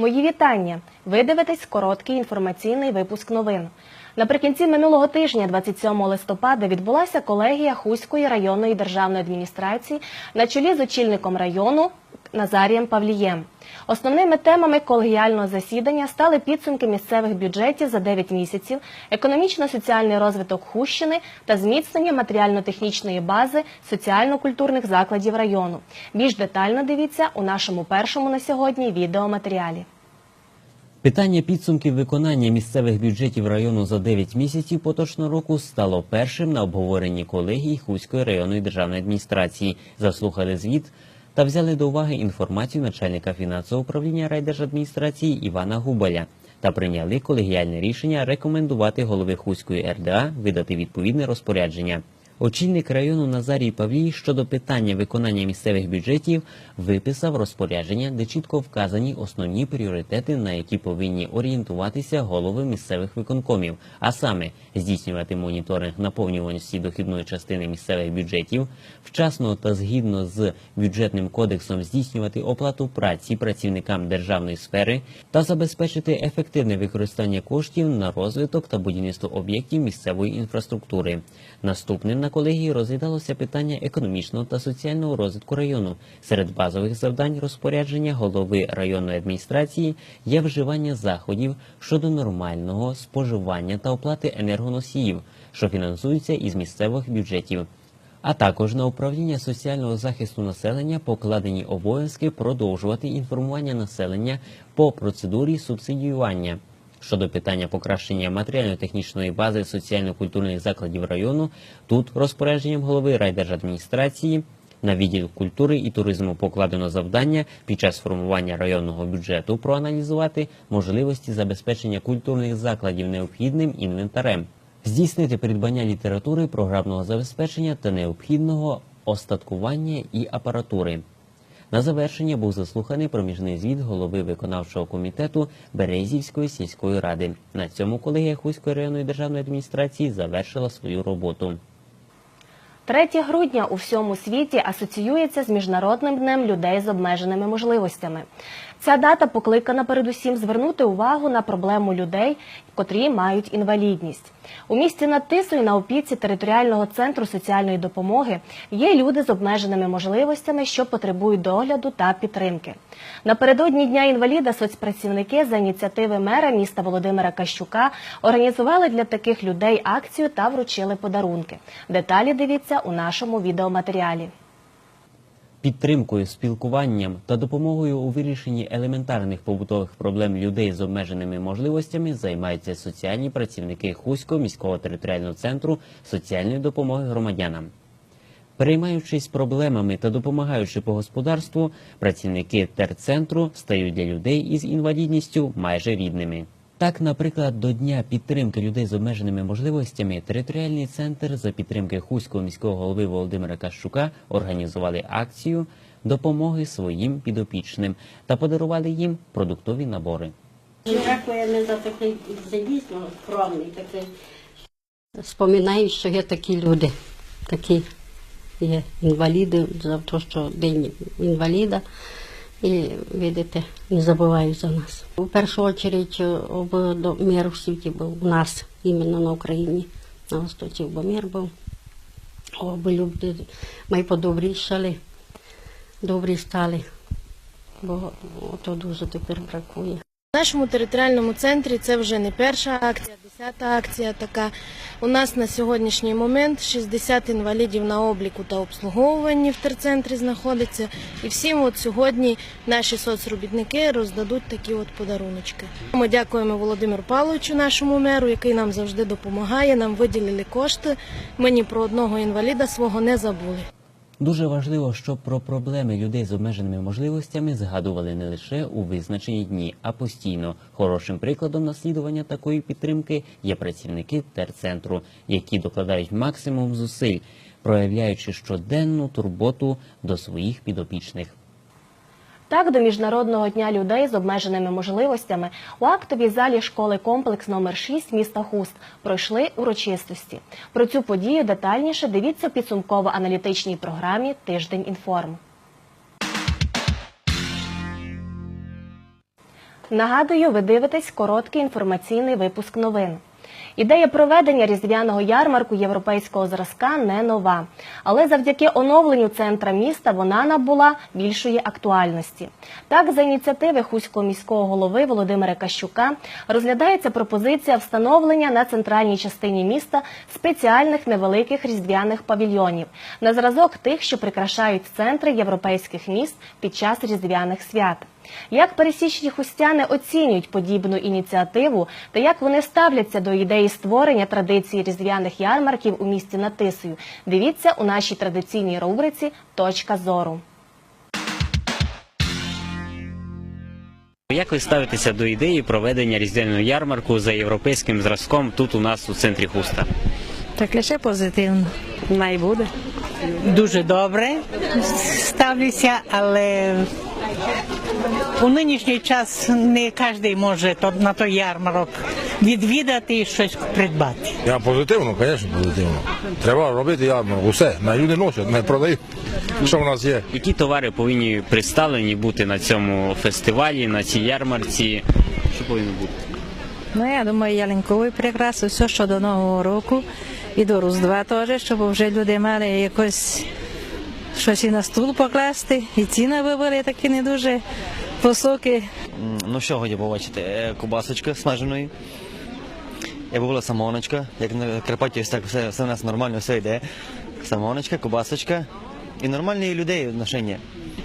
Мої вітання. Ви дивитесь короткий інформаційний випуск новин. Наприкінці минулого тижня, 27 листопада, відбулася колегія Хуської районної державної адміністрації на чолі з очільником району Назарієм Павлієм. Основними темами колегіального засідання стали підсумки місцевих бюджетів за 9 місяців, економічно-соціальний розвиток Хущини та зміцнення матеріально-технічної бази соціально-культурних закладів району. Більш детально дивіться у нашому першому на сьогодні відеоматеріалі. Питання підсумків виконання місцевих бюджетів району за 9 місяців поточного року стало першим на обговоренні колегії Хуської районної державної адміністрації. Заслухали звіт та взяли до уваги інформацію начальника фінансового управління райдержадміністрації Івана Губаля та прийняли колегіальне рішення рекомендувати голови Хуської РДА видати відповідне розпорядження. Очільник району Назарій Павлій щодо питання виконання місцевих бюджетів виписав розпорядження, де чітко вказані основні пріоритети, на які повинні орієнтуватися голови місцевих виконкомів, а саме здійснювати моніторинг наповнюваності дохідної частини місцевих бюджетів, вчасно та згідно з бюджетним кодексом здійснювати оплату праці працівникам державної сфери та забезпечити ефективне використання коштів на розвиток та будівництво об'єктів місцевої інфраструктури. Наступним на колегії розглядалося питання економічного та соціального розвитку району. Серед базових завдань розпорядження голови районної адміністрації є вживання заходів щодо нормального споживання та оплати енергоносіїв, що фінансуються із місцевих бюджетів. А також на управління соціального захисту населення покладені обов'язки продовжувати інформування населення по процедурі субсидіювання. Щодо питання покращення матеріально-технічної бази соціально-культурних закладів району, тут розпорядженням голови райдержадміністрації на відділ культури і туризму покладено завдання під час формування районного бюджету проаналізувати можливості забезпечення культурних закладів необхідним інвентарем, здійснити придбання літератури, програмного забезпечення та необхідного остаткування і апаратури. На завершення був заслуханий проміжний звіт голови виконавчого комітету Березівської сільської ради. На цьому колегія Хуської районної державної адміністрації завершила свою роботу. 3 грудня у всьому світі асоціюється з Міжнародним днем людей з обмеженими можливостями. Ця дата покликана передусім звернути увагу на проблему людей, котрі мають інвалідність. У місті над Тисою на опіці територіального центру соціальної допомоги є люди з обмеженими можливостями, що потребують догляду та підтримки. Напередодні дня інваліда соцпрацівники за ініціативи мера міста Володимира Кащука організували для таких людей акцію та вручили подарунки. Деталі дивіться у нашому відеоматеріалі. Підтримкою, спілкуванням та допомогою у вирішенні елементарних побутових проблем людей з обмеженими можливостями займаються соціальні працівники Хуського міського територіального центру соціальної допомоги громадянам. Переймаючись проблемами та допомагаючи по господарству, працівники терцентру стають для людей із інвалідністю майже рідними. Так, наприклад, до Дня підтримки людей з обмеженими можливостями територіальний центр за підтримки Хуського міського голови Володимира Кащука організували акцію допомоги своїм підопічним та подарували їм продуктові набори. Дякуємо за такий це дійсно скромний такий. Споминаю, що є такі люди, такі є інваліди, за те, що день інваліда. І видите, не забувають за нас. У першу чергу до мир в світі був у нас, іменно на Україні, на Востоці, мир був. Оби люди ми подобрішали, добрі стали, бо то дуже тепер бракує. В нашому територіальному центрі це вже не перша акція, десята акція така. У нас на сьогоднішній момент 60 інвалідів на обліку та обслуговуванні в терцентрі знаходиться. І всім от сьогодні наші соцробітники роздадуть такі от подаруночки. Ми дякуємо Володимиру Павловичу, нашому меру, який нам завжди допомагає. Нам виділили кошти. Ми ні про одного інваліда свого не забули. Дуже важливо, щоб про проблеми людей з обмеженими можливостями згадували не лише у визначені дні, а постійно. Хорошим прикладом наслідування такої підтримки є працівники терцентру, які докладають максимум зусиль, проявляючи щоденну турботу до своїх підопічних. Так, до Міжнародного дня людей з обмеженими можливостями у актовій залі школи комплекс номер 6 міста Хуст пройшли урочистості. Про цю подію детальніше дивіться в підсумково-аналітичній програмі Тиждень інформ. Нагадую, ви дивитесь короткий інформаційний випуск новин. Ідея проведення різдвяного ярмарку європейського зразка не нова, але завдяки оновленню центра міста вона набула більшої актуальності. Так, за ініціативи Хуського міського голови Володимира Кащука розглядається пропозиція встановлення на центральній частині міста спеціальних невеликих різдвяних павільйонів на зразок тих, що прикрашають центри європейських міст під час різдвяних свят. Як пересічні хустяни оцінюють подібну ініціативу та як вони ставляться до ідеї створення традиції різдвяних ярмарків у місті Натисою, дивіться у нашій традиційній рубриці Точка зору. Як ви ставитеся до ідеї проведення різдвяного ярмарку за європейським зразком тут у нас у центрі Хуста? Так лише позитивно. Най буде. Дуже добре ставлюся, але у нинішній час не кожен може на той ярмарок відвідати і щось придбати. Я позитивно, звісно, позитивно. Треба робити ярмарку. Усе. На люди носять, не продають. Що в нас є? Які товари повинні представлені бути на цьому фестивалі, на цій ярмарці? Що повинно бути? Ну я думаю, ялинковий прикрас, все, що до Нового року і до Різдва теж, щоб вже люди мали якось щось і на стул покласти, і ціни би такі не дуже високі. Ну що годі побачити? Е, Кубасочка смаженої. Якби була самоночка, як на Карпаті, ось так все, все у нас нормально, все йде. Самоночка, кубасочка і нормальні людей відношення.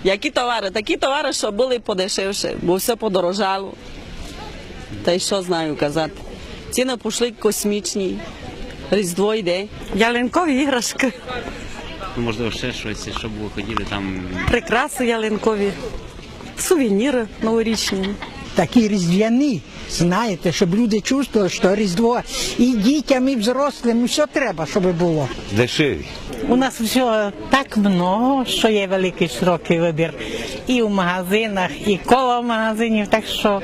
Які товари? Такі товари, що були подешевше, бо все подорожало. Та й що знаю казати. Ціни пішли космічні. Різдво йде. Ялинкові іграшки, можливо, ще щось, щоб ви хотіли там прикраси ялинкові, сувеніри новорічні. такі різдвяні. Знаєте, щоб люди чувствували, що Різдво і дітям, і взрослим, все треба, щоб було. Дешеві. У нас все так много, що є великий широкий вибір і в магазинах, і коло магазинів. Так що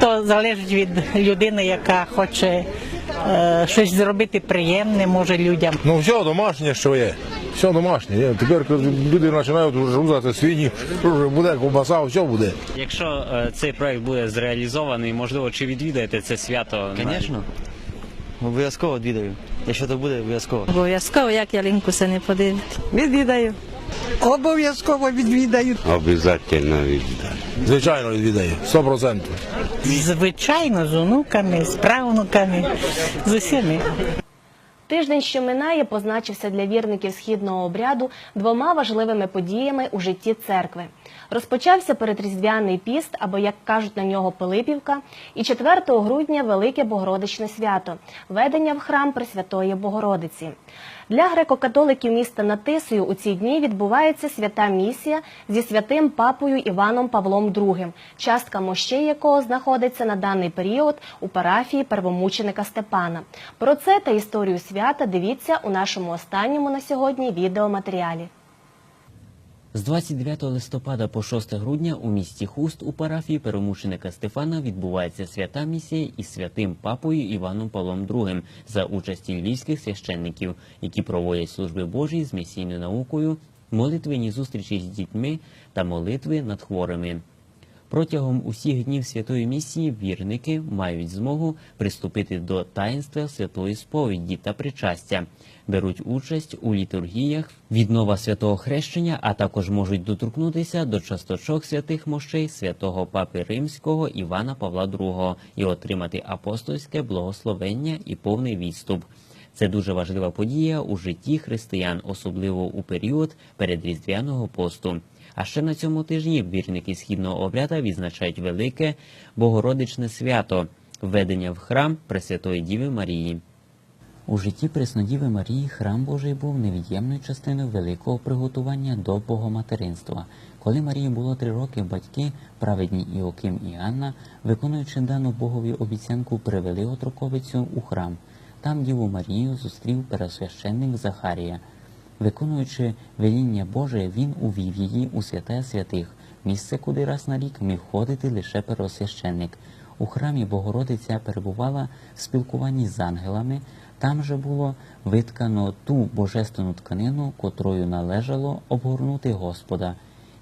то залежить від людини, яка хоче щось зробити приємне, може людям. Ну все домашнє, що є. Все домашнє. Тепер люди починають рузати свині, вже буде ковбаса, все буде. Якщо е, цей проект буде зреалізований, можливо, чи відвідаєте це свято? Звісно. Обов'язково відвідаю. Якщо то буде, обов'язково. Обов'язково, як ялинку се не подивити. Відвідаю. Обов'язково відвідають. Обов'язково віддати. Звичайно, відвідає. 100%. Звичайно, з онуками, з правнуками, з усіми. Тиждень, що минає, позначився для вірників східного обряду двома важливими подіями у житті церкви. Розпочався передріздвяний піст, або як кажуть на нього Пилипівка, і 4 грудня Велике Богородичне свято ведення в храм Пресвятої Богородиці. Для греко-католиків міста Натисою у ці дні відбувається свята місія зі святим папою Іваном Павлом II, частка мощей якого знаходиться на даний період у парафії первомученика Степана. Про це та історію свята дивіться у нашому останньому на сьогодні відеоматеріалі. З 29 листопада по 6 грудня у місті Хуст у парафії перемученика Стефана відбувається свята місія із святим папою Іваном Павлом II за участі львівських священників, які проводять служби Божі з місійною наукою, молитвені зустрічі з дітьми та молитви над хворими. Протягом усіх днів святої місії вірники мають змогу приступити до таїнства святої сповіді та причастя, беруть участь у літургіях, віднова святого хрещення, а також можуть доторкнутися до часточок святих мощей святого папи Римського Івана Павла II і отримати апостольське благословення і повний відступ. Це дуже важлива подія у житті християн, особливо у період передріздвяного посту. А ще на цьому тижні вірники східного обряда відзначають велике Богородичне свято введення в храм Пресвятої Діви Марії. У житті Преснодіви Марії храм Божий був невід'ємною частиною великого приготування до богоматеринства. Коли Марії було три роки, батьки, праведні Іоким і Анна, виконуючи дану Богові обіцянку, привели отроковицю у храм. Там Діву Марію зустрів пересвященник Захарія. Виконуючи веління Боже, він увів її у святе святих, місце, куди раз на рік міг ходити лише первосвященник. У храмі Богородиця перебувала в спілкуванні з ангелами. Там же було виткано ту божественну тканину, котрою належало обгорнути Господа.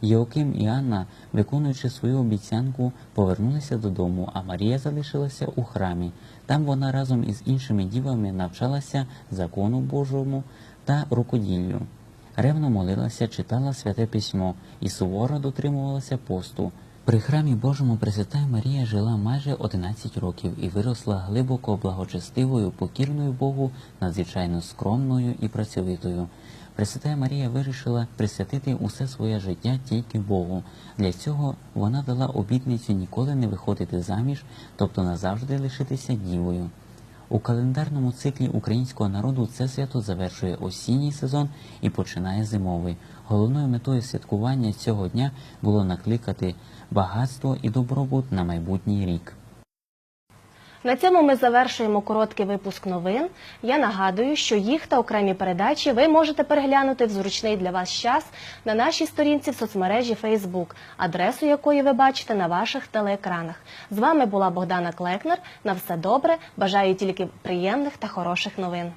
Йоаким і Анна, виконуючи свою обіцянку, повернулися додому, а Марія залишилася у храмі. Там вона разом із іншими дівами навчалася закону Божому та рукоділлю. Ревно молилася, читала святе письмо і суворо дотримувалася посту. При храмі Божому Пресвятая Марія жила майже 11 років і виросла глибоко благочестивою, покірною Богу, надзвичайно скромною і працьовитою. Пресвятая Марія вирішила присвятити усе своє життя тільки Богу. Для цього вона дала обітницю ніколи не виходити заміж, тобто назавжди лишитися дівою. У календарному циклі українського народу це свято завершує осінній сезон і починає зимовий. Головною метою святкування цього дня було накликати багатство і добробут на майбутній рік. На цьому ми завершуємо короткий випуск новин. Я нагадую, що їх та окремі передачі ви можете переглянути в зручний для вас час на нашій сторінці в соцмережі Facebook, адресу якої ви бачите на ваших телеекранах. З вами була Богдана Клекнер. На все добре. Бажаю тільки приємних та хороших новин.